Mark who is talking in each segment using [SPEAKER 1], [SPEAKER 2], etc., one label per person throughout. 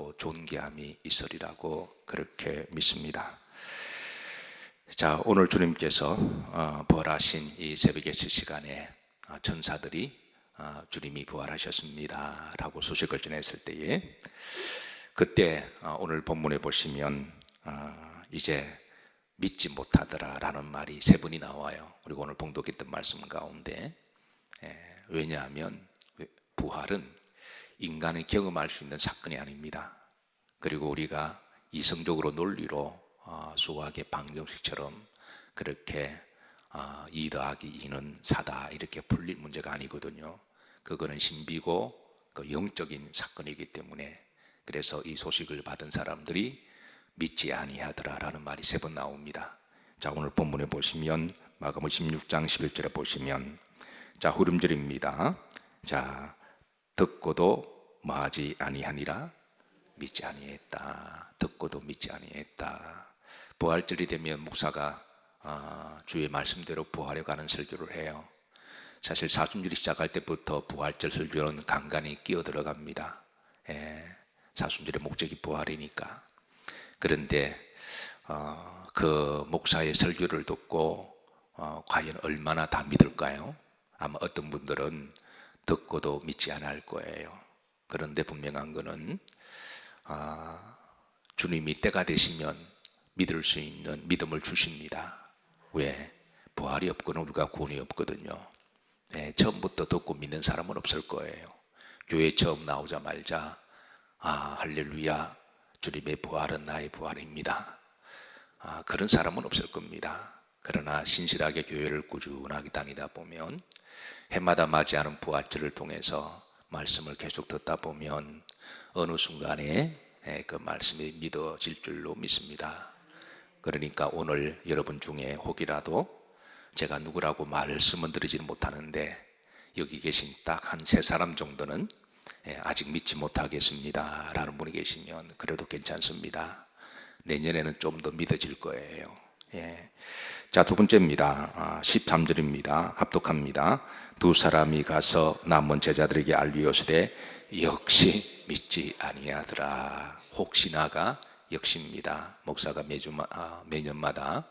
[SPEAKER 1] 또 존귀함이 있으리라고 그렇게 믿습니다. 자, 오늘 주님께서 어, 부활하신 이 새벽의 시간에 어, 천사들이 어, 주님이 부활하셨습니다. 라고 소식을 전했을 때에 그때 어, 오늘 본문에 보시면 어, 이제 믿지 못하더라 라는 말이 세 번이 나와요. 그리고 오늘 봉독했던 말씀 가운데 예, 왜냐하면 부활은 인간이 경험할 수 있는 사건이 아닙니다. 그리고 우리가 이성적으로 논리로 어, 수학의 방정식처럼 그렇게 어, 2 더하기 2는 4다 이렇게 풀릴 문제가 아니거든요. 그거는 신비고 그 영적인 사건이기 때문에 그래서 이 소식을 받은 사람들이 믿지 아니하더라라는 말이 세 번 나옵니다. 자 오늘 본문에 보시면 마가복 16장 11절에 보시면 자 후름절입니다. 자 듣고도 마하지 아니하니라 믿지 아니했다. 듣고도 믿지 아니했다. 부활절이 되면 목사가 아, 주의 말씀대로 부활해 가는 설교를 해요. 사실 사순절이 시작할 때부터 부활절 설교는 간간히 끼어 들어갑니다. 예, 사순절의 목적이 부활이니까. 그런데 어, 그 목사의 설교를 듣고 어, 과연 얼마나 다 믿을까요? 아마 어떤 분들은 듣고도 믿지 않을 거예요. 그런데 분명한 것은 아, 주님이 때가 되시면 믿을 수 있는 믿음을 주십니다. 왜? 부활이 없고는 우리가 구원이 없거든요. 네, 처음부터 듣고 믿는 사람은 없을 거예요. 교회 처음 나오자마자 아 할렐루야 주님의 부활은 나의 부활입니다. 아, 그런 사람은 없을 겁니다. 그러나 신실하게 교회를 꾸준하게 다니다 보면 해마다 맞이하는 부활절을 통해서 말씀을 계속 듣다 보면 어느 순간에 예, 그 말씀이 믿어질 줄로 믿습니다. 그러니까 오늘 여러분 중에 혹이라도 제가 누구라고 말씀은 드리지는 못하는데 여기 계신 딱 한 세 사람 정도는 예, 아직 믿지 못하겠습니다. 라는 분이 계시면 그래도 괜찮습니다. 내년에는 좀 더 믿어질 거예요. 예. 자, 두 번째입니다. 아, 13절입니다. 합독합니다. 두 사람이 가서 남은 제자들에게 알리오시되 역시 믿지 아니하더라. 혹시나가 역시입니다. 목사가 매주 아, 매년마다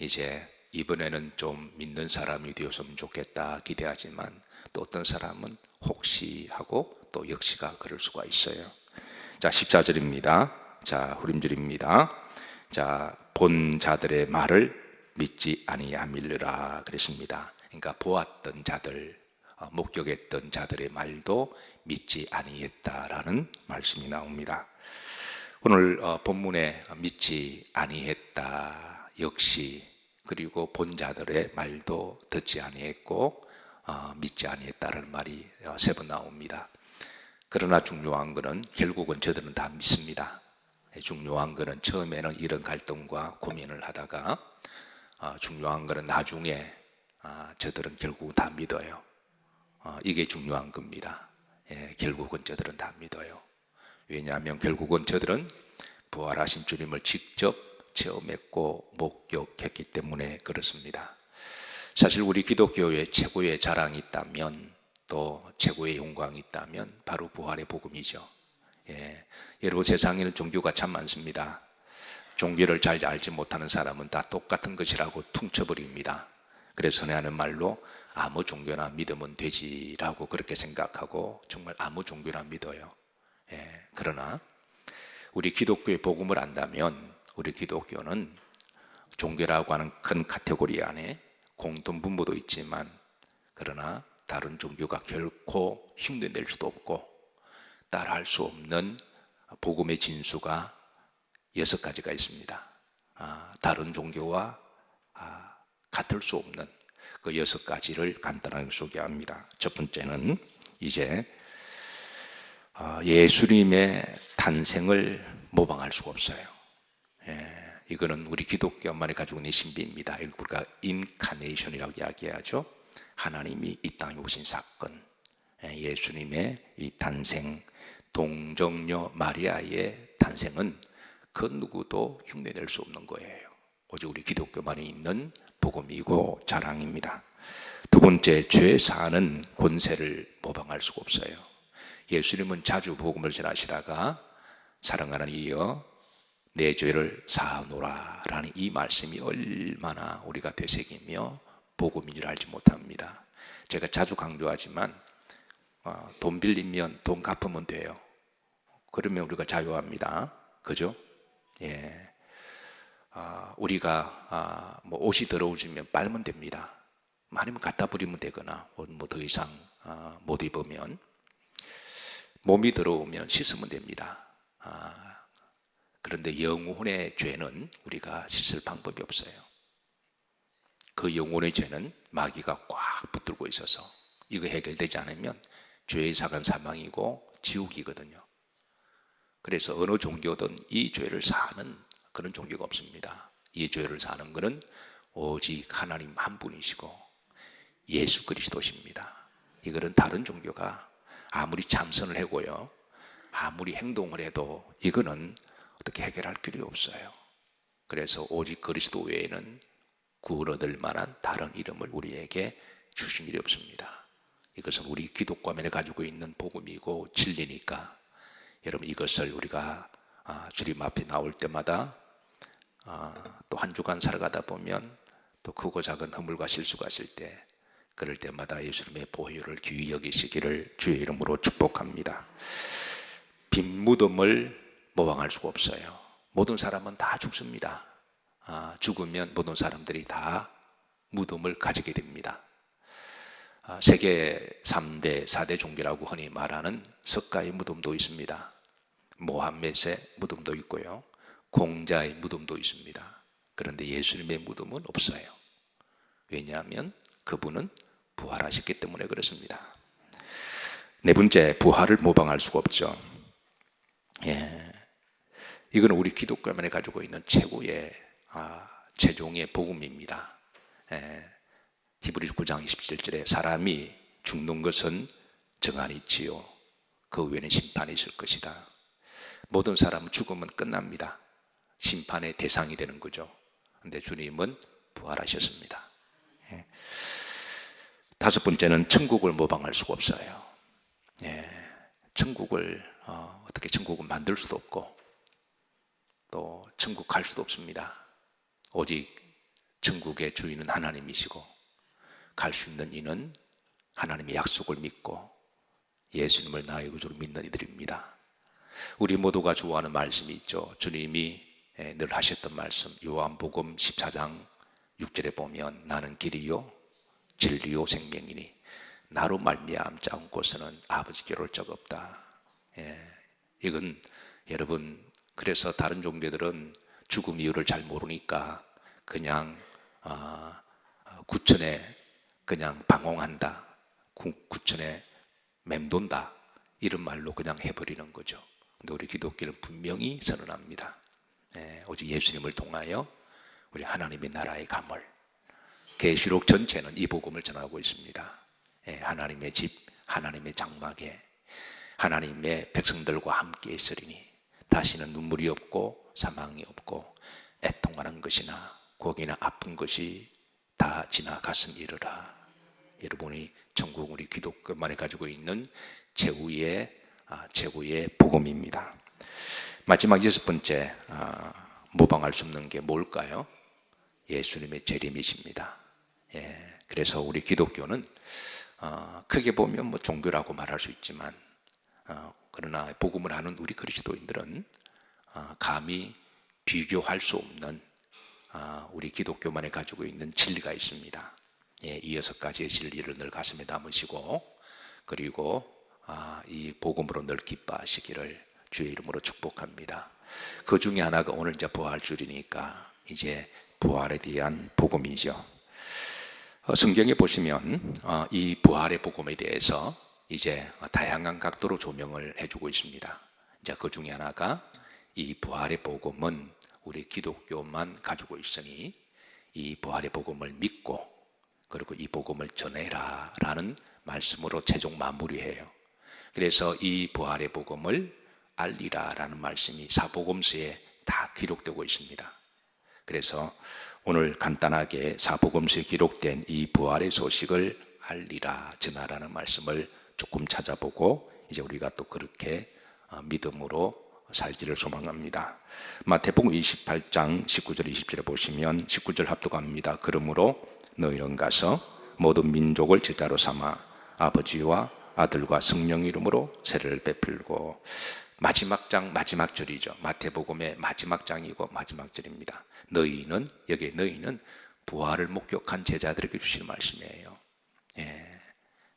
[SPEAKER 1] 이제 이번에는 좀 믿는 사람이 되었으면 좋겠다 기대하지만 또 어떤 사람은 혹시 하고 또 역시가 그럴 수가 있어요. 자, 14절입니다. 자, 후림절입니다. 자, 본 자들의 말을 믿지 아니함일라 그랬습니다. 그러니까 보았던 자들, 어, 목격했던 자들의 말도 믿지 아니했다라는 말씀이 나옵니다. 오늘 어, 본문에 믿지 아니했다 역시 그리고 본 자들의 말도 듣지 아니했고 어, 믿지 아니했다는 말이 세 번 나옵니다. 그러나 중요한 것은 결국은 저들은 다 믿습니다. 중요한 것은 처음에는 이런 갈등과 고민을 하다가 어, 중요한 것은 나중에 어, 저들은 결국 다 믿어요. 어, 이게 중요한 겁니다. 예, 결국은 저들은 다 믿어요. 왜냐하면 결국은 저들은 부활하신 주님을 직접 체험했고 목격했기 때문에 그렇습니다. 사실 우리 기독교의 최고의 자랑이 있다면 또 최고의 영광이 있다면 바로 부활의 복음이죠. 예, 여러분 세상에는 종교가 참 많습니다. 종교를 잘 알지 못하는 사람은 다 똑같은 것이라고 퉁쳐버립니다. 그래서 내 하는 말로 아무 종교나 믿으면 되지라고 그렇게 생각하고 정말 아무 종교나 믿어요. 예, 그러나 우리 기독교의 복음을 안다면 우리 기독교는 종교라고 하는 큰 카테고리 안에 공통 분모도 있지만 그러나 다른 종교가 결코 흉내낼 수도 없고 따라할 수 없는 복음의 진수가 여섯 가지가 있습니다. 아, 다른 종교와 아, 같을 수 없는 그 여섯 가지를 간단하게 소개합니다. 첫 번째는 이제 아, 예수님의 탄생을 모방할 수가 없어요. 예, 이거는 우리 기독교만이 가지고 있는 신비입니다. 우리가 인카네이션이라고 이야기하죠. 하나님이 이 땅에 오신 사건, 예, 예수님의 이 탄생, 동정녀 마리아의 탄생은 그 누구도 흉내낼 수 없는 거예요. 오직 우리 기독교만이 있는 복음이고 자랑입니다. 두 번째, 죄 사는 권세를 모방할 수가 없어요. 예수님은 자주 복음을 전하시다가 사랑하는 이여 내 죄를 사하노라라는 이 말씀이 얼마나 우리가 되새기며 복음인 줄 알지 못합니다. 제가 자주 강조하지만 어, 돈 빌리면 돈 갚으면 돼요. 그러면 우리가 자유합니다. 그죠? 예. 아, 우리가 아, 뭐 옷이 더러워지면 빨면 됩니다. 아니면 갖다 버리면 되거나 옷뭐더 이상 아, 못 입으면 몸이 더러우면 씻으면 됩니다. 아, 그런데 영혼의 죄는 우리가 씻을 방법이 없어요. 그 영혼의 죄는 마귀가 꽉 붙들고 있어서 이거 해결되지 않으면 죄의 사간 사망이고 지옥이거든요. 그래서 어느 종교든 이 죄를 사는 그런 종교가 없습니다. 이 죄를 사는 것은 오직 하나님 한 분이시고 예수 그리스도십니다. 이거는 다른 종교가 아무리 참선을 하고요. 아무리 행동을 해도 이거는 어떻게 해결할 길이 없어요. 그래서 오직 그리스도 외에는 구원 얻을 만한 다른 이름을 우리에게 주신 일이 없습니다. 이것은 우리 기독과면에 가지고 있는 복음이고 진리니까 여러분 이것을 우리가 아, 주님 앞에 나올 때마다 아, 또 한 주간 살아가다 보면 또 크고 작은 허물과 실수가 있을 때 그럴 때마다 예수님의 보혈을 귀히 여기시기를 주의 이름으로 축복합니다. 빈 무덤을 모방할 수가 없어요. 모든 사람은 다 죽습니다. 아, 죽으면 모든 사람들이 다 무덤을 가지게 됩니다. 아, 세계 3대, 4대 종교라고 흔히 말하는 석가의 무덤도 있습니다. 모함메스의 무덤도 있고요. 공자의 무덤도 있습니다. 그런데 예수님의 무덤은 없어요. 왜냐하면 그분은 부활하셨기 때문에 그렇습니다. 네 번째, 부활을 모방할 수가 없죠. 예. 이건 우리 기독교만에 가지고 있는 최고의 아, 최종의 복음입니다. 예. 히브리서 9장 27절에 사람이 죽는 것은 정한이 있지요. 그 후에는 심판이 있을 것이다. 모든 사람은 죽으면 끝납니다. 심판의 대상이 되는 거죠. 근데 주님은 부활하셨습니다. 예. 다섯 번째는 천국을 모방할 수가 없어요. 예. 천국을 어, 떻게 천국을 만들 수도 없고 또 천국 갈 수도 없습니다. 오직 천국의 주인은 하나님이시고 갈 수 있는 이는 하나님의 약속을 믿고 예수님을 나의 구주로 믿는 이들입니다. 우리 모두가 좋아하는 말씀이 있죠. 주님이 예, 늘 하셨던 말씀 요한복음 14장 6절에 보면 나는 길이요 진리요 생명이니 나로 말미암지 않고서는 아버지께 올적 없다. 예, 이건 여러분 그래서 다른 종교들은 죽음 이유를 잘 모르니까 그냥 아, 구천에 그냥 방황한다, 구, 구천에 맴돈다 이런 말로 그냥 해버리는 거죠. 근데 우리 기독교는 분명히 선언합니다. 예, 오직 예수님을 통하여 우리 하나님의 나라의 감을 계시록 전체는 이 복음을 전하고 있습니다. 예, 하나님의 집, 하나님의 장막에 하나님의 백성들과 함께 있으리니 다시는 눈물이 없고 사망이 없고 애통하는 것이나 고기나 아픈 것이 다 지나갔음 이르라. 여러분이 전국 우리 기독교만이 가지고 있는 최후의 아, 최고의 복음입니다. 마지막 여섯 번째 아, 모방할 수 없는 게 뭘까요? 예수님의 재림이십니다. 예, 그래서 우리 기독교는 어, 크게 보면 뭐 종교라고 말할 수 있지만 어, 그러나 복음을 하는 우리 그리스도인들은 어, 감히 비교할 수 없는 어, 우리 기독교만에 가지고 있는 진리가 있습니다. 예, 이 여섯 가지의 진리를 늘 가슴에 담으시고 그리고 아, 이 복음으로 늘 기뻐하시기를 주의 이름으로 축복합니다. 그 중에 하나가 오늘 이제 부활줄이니까 이제 부활에 대한 복음이죠. 어, 성경에 보시면 어, 이 부활의 복음에 대해서 이제 다양한 각도로 조명을 해주고 있습니다. 이제 그 중에 하나가 이 부활의 복음은 우리 기독교만 가지고 있으니 이 부활의 복음을 믿고 그리고 이 복음을 전해라라는 말씀으로 최종 마무리해요. 그래서 이 부활의 복음을 알리라라는 말씀이 사복음서에 다 기록되고 있습니다. 그래서 오늘 간단하게 사복음서에 기록된 이 부활의 소식을 알리라 전하라는 말씀을 조금 찾아보고 이제 우리가 또 그렇게 어, 믿음으로 살기를 소망합니다. 마태복음 28장 19절 20절에 보시면 19절 합독합니다. 그러므로 너희는 가서 모든 민족을 제자로 삼아 아버지와 아들과 성령 이름으로 세례를 베풀고 마지막 장 마지막 절이죠. 마태복음의 마지막 장이고 마지막 절입니다. 너희는 여기 너희는 부활을 목격한 제자들에게 주시는 말씀이에요. 예,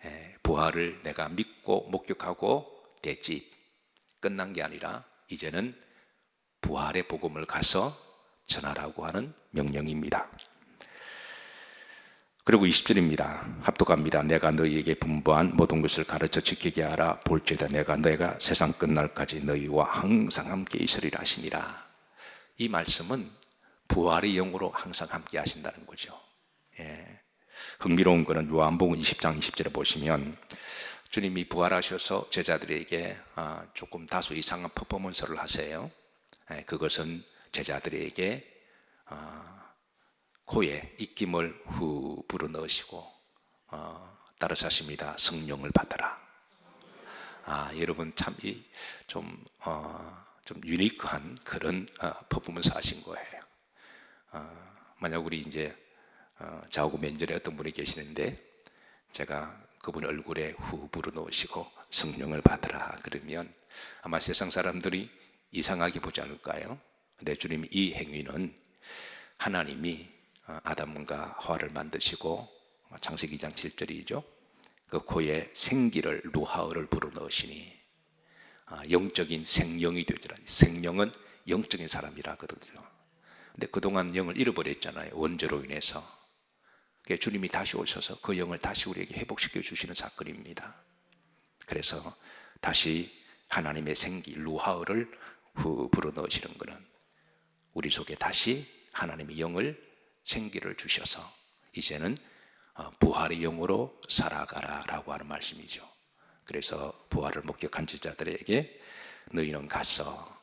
[SPEAKER 1] 예, 부활을 내가 믿고 목격하고 됐지 끝난 게 아니라 이제는 부활의 복음을 가서 전하라고 하는 명령입니다. 그리고 20절입니다. 합독합니다. 내가 너희에게 분부한 모든 것을 가르쳐 지키게 하라. 볼지다 내가 너희가 세상 끝날까지 너희와 항상 함께 있으리라 하시니라. 이 말씀은 부활의 영으로 항상 함께 하신다는 거죠. 예. 흥미로운 것은 요한복음 20장 20절에 보시면 주님이 부활하셔서 제자들에게 아, 조금 다소 이상한 퍼포먼스를 하세요. 예, 그것은 제자들에게 아, 코에 입김을 후 불어 넣으시고 어, 따르사십니다. 성령을 받아라. 아 여러분 참이좀 어, 좀 유니크한 그런 어, 퍼포먼스 하신 거예요. 어, 만약 우리 이제 어, 좌우구 면전에 어떤 분이 계시는데 제가 그분 얼굴에 후 불어 넣으시고 성령을 받으라 그러면 아마 세상 사람들이 이상하게 보지 않을까요? 근데 주님 이 행위는 하나님이 어, 아담과 하와를 만드시고 창세기 2장 7절이죠. 그 코에 생기를 루하을을 불어 넣으시니 아, 영적인 생명이 되더라. 생명은 영적인 사람이라 하거든요. 근데 그동안 영을 잃어버렸잖아요. 원죄로 인해서. 주님이 다시 오셔서 그 영을 다시 우리에게 회복시켜 주시는 사건입니다. 그래서 다시 하나님의 생기 루하을을 후 불어 넣으시는 것은 우리 속에 다시 하나님의 영을 생기를 주셔서 이제는 어, 부활의 영으로 살아가라라고 하는 말씀이죠. 그래서 부활을 목격한 제자들에게 너희는 가서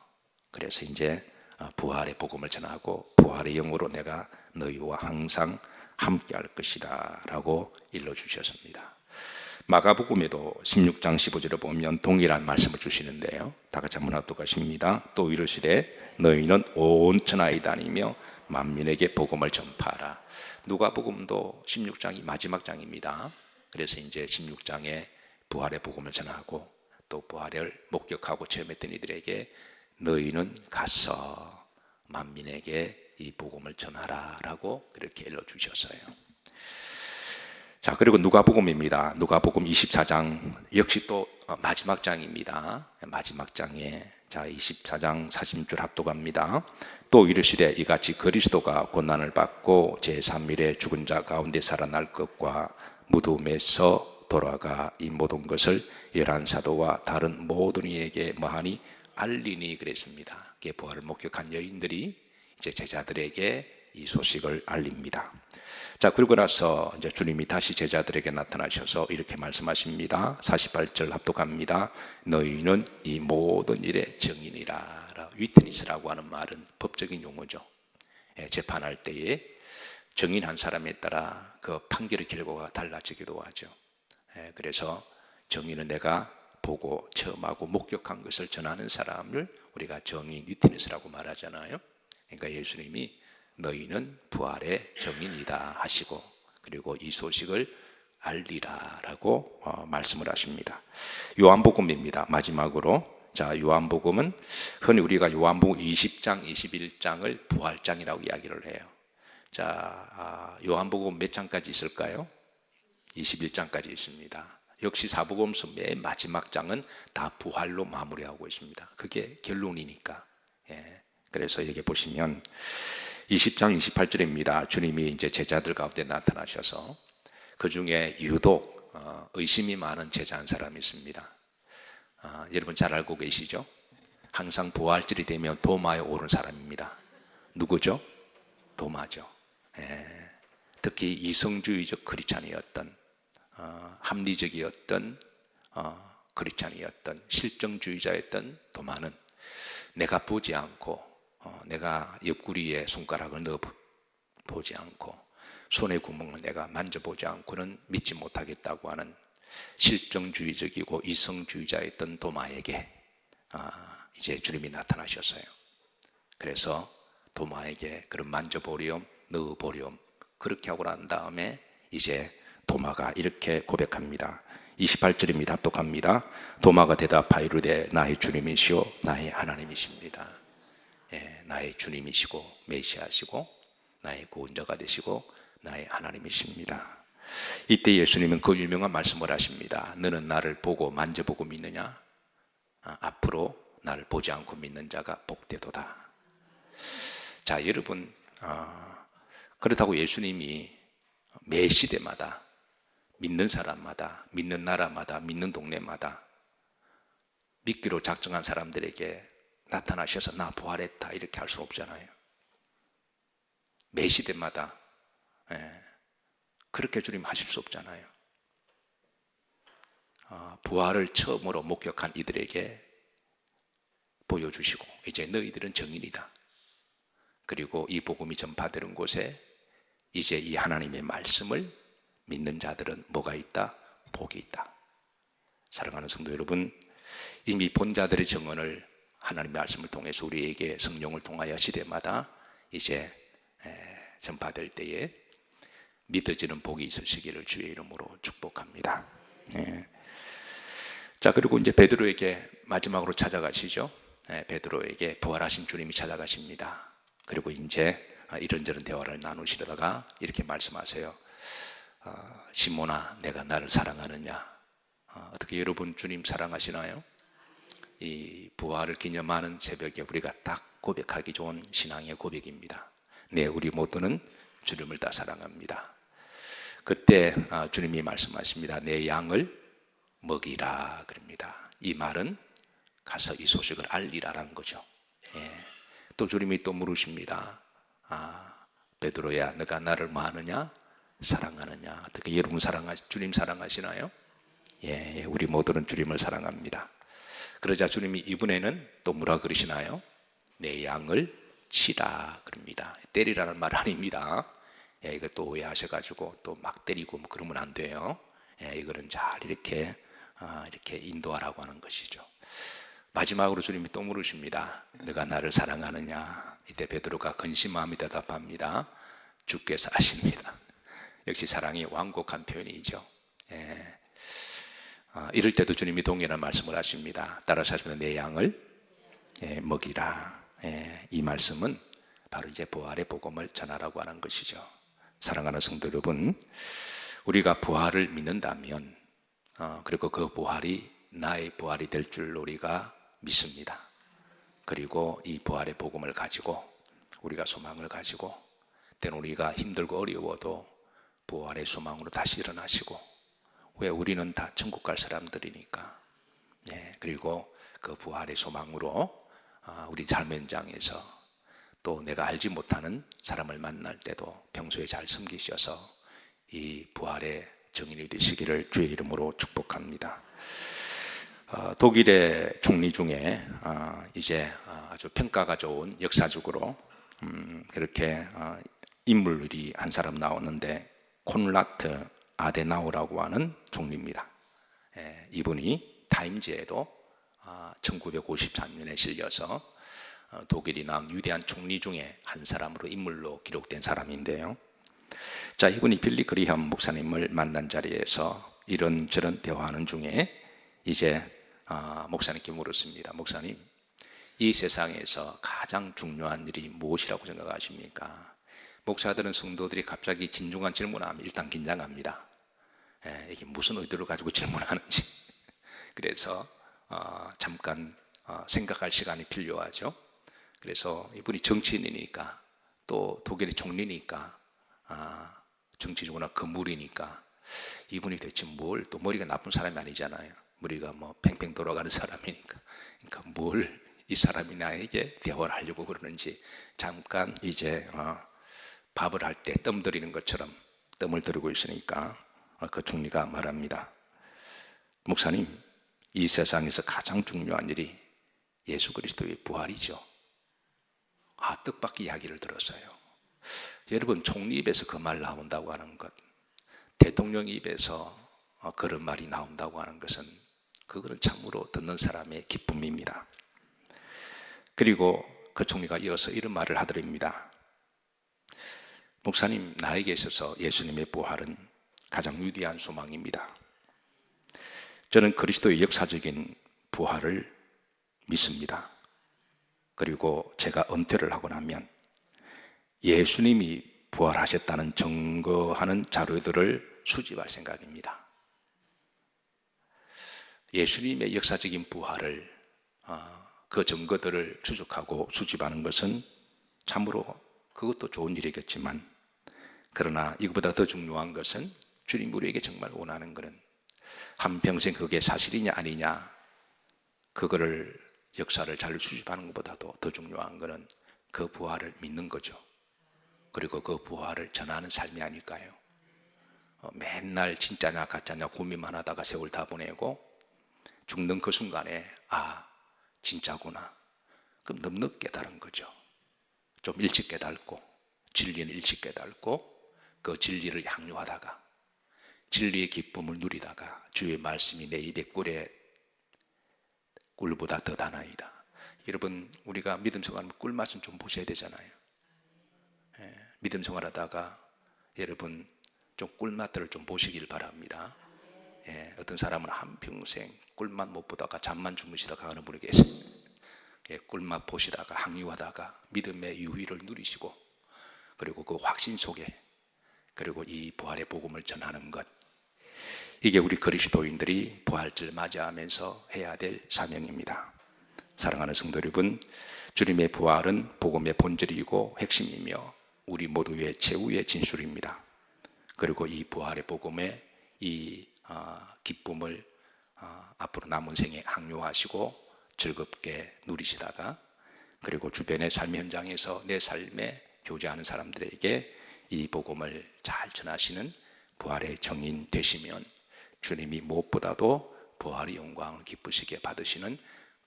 [SPEAKER 1] 그래서 이제 어, 부활의 복음을 전하고 부활의 영으로 내가 너희와 항상 함께할 것이다라고 일러 주셨습니다. 마가복음에도 16장 15절에 보면 동일한 말씀을 주시는데요. 다 같이 한번 합독하십니다. 또 이르시되 너희는 온 천하에 다니며 만민에게 복음을 전파하라. 누가복음도 16장이 마지막 장입니다. 그래서 이제 16장에 부활의 복음을 전하고 또 부활을 목격하고 체험했던 이들에게 너희는 가서 만민에게 이 복음을 전하라라고 그렇게 일러 주셨어요. 자, 그리고 누가복음입니다. 누가복음 24장 역시 또 마지막 장입니다. 마지막 장에 자, 24장 40줄 합독합니다. 또 이르시되 이같이 그리스도가 고난을 받고 제3일에 죽은 자 가운데 살아날 것과 무덤에서 돌아가 이 모든 것을 열한 사도와 다른 모든 이에게 뭐하니 알리니 그랬습니다. 부활을 목격한 여인들이 이제 제자들에게 이 소식을 알립니다. 자, 그리고 나서 이제 주님이 다시 제자들에게 나타나셔서 이렇게 말씀하십니다. 48절 합독합니다. 너희는 이 모든 일의 증인이라. 위트니스라고 하는 말은 법적인 용어죠. 예, 재판할 때에 증인한 사람에 따라 그 판결의 결과가 달라지기도 하죠. 예, 그래서 정의는 내가 보고 체험하고 목격한 것을 전하는 사람을 우리가 정의 위트니스라고 말하잖아요. 그러니까 예수님이 너희는 부활의 정인이다 하시고 그리고 이 소식을 알리라라고 어, 말씀을 하십니다. 요한복음입니다. 마지막으로 자, 요한복음은 흔히 우리가 요한복음 20장, 21장을 부활장이라고 이야기를 해요. 자, 아, 요한복음 몇 장까지 있을까요? 21장까지 있습니다. 역시 사복음서 맨 마지막 장은 다 부활로 마무리하고 있습니다. 그게 결론이니까. 예. 그래서 여기 보시면 20장 28절입니다. 주님이 이제 제자들 가운데 나타나셔서 그 중에 유독 어, 의심이 많은 제자 한 사람이 있습니다. 아, 여러분 잘 알고 계시죠? 항상 부활절이 되면 도마에 오른 사람입니다. 누구죠? 도마죠. 예, 특히 이성주의적 크리찬이었던 어, 합리적이었던 어, 크리찬이었던 실정주의자였던 도마는 내가 보지 않고 어, 내가 옆구리에 손가락을 넣어 보지 않고 손의 구멍을 내가 만져보지 않고는 믿지 못하겠다고 하는 실정주의적이고 이성주의자였던 도마에게 아, 이제 주님이 나타나셨어요. 그래서 도마에게 그런 만져보렴, 넣어보렴 그렇게 하고 난 다음에 이제 도마가 이렇게 고백합니다. 28절입니다. 합독합니다. 도마가 대답하여 이르되 나의 주님이시오 나의 하나님이십니다. 예, 나의 주님이시고 메시아시고 나의 구원자가 되시고 나의 하나님이십니다. 이때 예수님은 그 유명한 말씀을 하십니다. 너는 나를 보고 만져보고 믿느냐? 아, 앞으로 나를 보지 않고 믿는 자가 복되도다. 자, 여러분, 아, 그렇다고 예수님이 매 시대마다 믿는 사람마다, 믿는 나라마다, 믿는 동네마다 믿기로 작정한 사람들에게 나타나셔서 나 부활했다 이렇게 할 수 없잖아요. 매 시대마다 예, 그렇게 주님 하실 수 없잖아요. 아, 부활을 처음으로 목격한 이들에게 보여주시고 이제 너희들은 정인이다. 그리고 이 복음이 전파되는 곳에 이제 이 하나님의 말씀을 믿는 자들은 뭐가 있다? 복이 있다. 사랑하는 성도 여러분, 이미 본자들의 증언을 하나님의 말씀을 통해서 우리에게 성령을 통하여 시대마다 이제 전파될 때에 믿어지는 복이 있으시기를 주의 이름으로 축복합니다. 예. 자 그리고 이제 베드로에게 마지막으로 찾아가시죠. 예, 베드로에게 부활하신 주님이 찾아가십니다. 그리고 이제 이런저런 대화를 나누시다가 이렇게 말씀하세요. 어, 시모나, 내가 나를 사랑하느냐? 어, 어떻게 여러분 주님 사랑하시나요? 이 부활을 기념하는 새벽에 우리가 딱 고백하기 좋은 신앙의 고백입니다. 네, 우리 모두는 주님을 다 사랑합니다. 그때 아, 주님이 말씀하십니다. 내 양을 먹이라 그럽니다. 이 말은 가서 이 소식을 알리라라는 거죠. 예. 또 주님이 또 물으십니다. 아, 베드로야, 너가 나를 뭐 하느냐? 사랑하느냐? 어떻게 여러분 사랑하 주님 사랑하시나요? 예, 예, 우리 모두는 주님을 사랑합니다. 그러자 주님이 이번에는 또 뭐라 그러시나요? 내 양을 치라 그럽니다. 때리라는 말 아닙니다. 예, 이거 또 오해하셔가지고 또 막 때리고 뭐 그러면 안 돼요. 예, 이거는 잘 이렇게 아, 이렇게 인도하라고 하는 것이죠. 마지막으로 주님이 또 물으십니다. 너가 나를 사랑하느냐? 이때 베드로가 근심함이 대답합니다. 주께서 아십니다. 역시 사랑이 완곡한 표현이죠. 예. 아, 이럴 때도 주님이 동일한 말씀을 하십니다. 따라서 하시면 내 양을 예, 먹이라. 예, 이 말씀은 바로 이제 부활의 복음을 전하라고 하는 것이죠. 사랑하는 성도 여러분, 우리가 부활을 믿는다면, 어, 그리고 그 부활이 나의 부활이 될 줄 우리가 믿습니다. 그리고 이 부활의 복음을 가지고 우리가 소망을 가지고 때는 우리가 힘들고 어려워도 부활의 소망으로 다시 일어나시고 왜 우리는 다 천국 갈 사람들이니까 예, 그리고 그 부활의 소망으로 아, 우리 삶의 현장에서 또 내가 알지 못하는 사람을 만날 때도 평소에 잘 섬기셔서 이 부활의 정인이 되시기를 주의 이름으로 축복합니다. 어, 독일의 총리 중에 어, 이제 어, 아주 평가가 좋은 역사적으로 음, 그렇게 인물이 한 사람 나오는데 콘라트 아데나우라고 하는 총리입니다. 예, 이분이 타임즈에도 1953년에 실려서 독일이 나온 위대한 총리 중에 한 사람으로 인물로 기록된 사람인데요. 자, 이분이 빌리 그리함 목사님을 만난 자리에서 이런저런 대화하는 중에 이제 아, 목사님께 물었습니다. 목사님, 이 세상에서 가장 중요한 일이 무엇이라고 생각하십니까? 목사들은 성도들이 갑자기 진중한 질문하면 일단 긴장합니다. 예, 이게 무슨 의도를 가지고 질문하는지. 그래서 어, 잠깐 어, 생각할 시간이 필요하죠. 그래서 이분이 정치인이니까 또 독일의 총리니까 아, 정치적으로 건물이니까 이분이 대체 뭘 또 머리가 나쁜 사람이 아니잖아요. 우리가 뭐 팽팽 돌아가는 사람이니까. 그러니까 뭘 이 사람이 나에게 대화를 하려고 그러는지 잠깐 이제 어, 밥을 할 때 뜸 들이는 것처럼 뜸을 들이고 있으니까 어, 그 총리가 말합니다. 목사님, 이 세상에서 가장 중요한 일이 예수 그리스도의 부활이죠. 아, 뜻밖의 이야기를 들었어요. 여러분, 총리 입에서 그 말 나온다고 하는 것, 대통령 입에서 어, 그런 말이 나온다고 하는 것은 그거는 참으로 듣는 사람의 기쁨입니다. 그리고 그 총리가 이어서 이런 말을 하더랍니다. 목사님, 나에게 있어서 예수님의 부활은 가장 위대한 소망입니다. 저는 그리스도의 역사적인 부활을 믿습니다. 그리고 제가 은퇴를 하고 나면 예수님이 부활하셨다는 증거하는 자료들을 수집할 생각입니다. 예수님의 역사적인 부활을 아, 그 증거들을 추적하고 수집하는 것은 참으로 그것도 좋은 일이겠지만 그러나 이것보다 더 중요한 것은 주님 우리에게 정말 원하는 것은 한평생 그게 사실이냐 아니냐 그거를 역사를 잘 수집하는 것보다도 더 중요한 것은 그 부활을 믿는 거죠. 그리고 그 부활을 전하는 삶이 아닐까요? 어, 맨날 진짜냐 가짜냐 고민만 하다가 세월 다 보내고 죽는 그 순간에 아 진짜구나. 그럼 넉넉 깨달은 거죠. 좀 일찍 깨닫고 진리는 일찍 깨닫고 그 진리를 향유하다가 진리의 기쁨을 누리다가 주의 말씀이 내 입에 꿀에 꿀보다 더 다나이다. 여러분 우리가 믿음 생활하면 꿀 맛은 좀 보셔야 되잖아요. 예, 믿음 생활하다가 여러분 좀 꿀맛들을 좀 보시길 바랍니다. 예, 어떤 사람은 한 평생 꿀맛 못 보다가 잠만 주무시다가 어느 분이 계세요. 예, 꿀맛 보시다가 항유하다가 믿음의 유희를 누리시고 그리고 그 확신 속에 그리고 이 부활의 복음을 전하는 것 이게 우리 그리스도인들이 부활절 맞이하면서 해야 될 사명입니다. 사랑하는 성도 여러분, 주님의 부활은 복음의 본질이고 핵심이며 우리 모두의 최후의 진술입니다. 그리고 이 부활의 복음의 이 아, 기쁨을 아, 앞으로 남은 생에 항유하시고 즐겁게 누리시다가 그리고 주변의 삶 현장에서 내 삶에 교제하는 사람들에게 이 복음을 잘 전하시는 부활의 정인 되시면 주님이 무엇보다도 부활의 영광을 기쁘시게 받으시는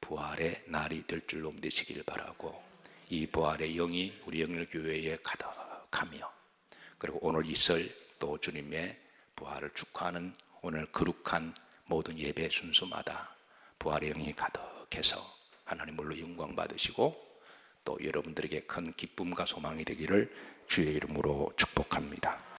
[SPEAKER 1] 부활의 날이 될 줄로 믿으시길 바라고 이 부활의 영이 우리 영일교회에 가득하며 그리고 오늘 이설 또 주님의 부활을 축하하는 오늘 거룩한 모든 예배 순서마다 부활의 영이 가득해서 하나님으로 영광 받으시고 또 여러분들에게 큰 기쁨과 소망이 되기를 주의 이름으로 축복합니다.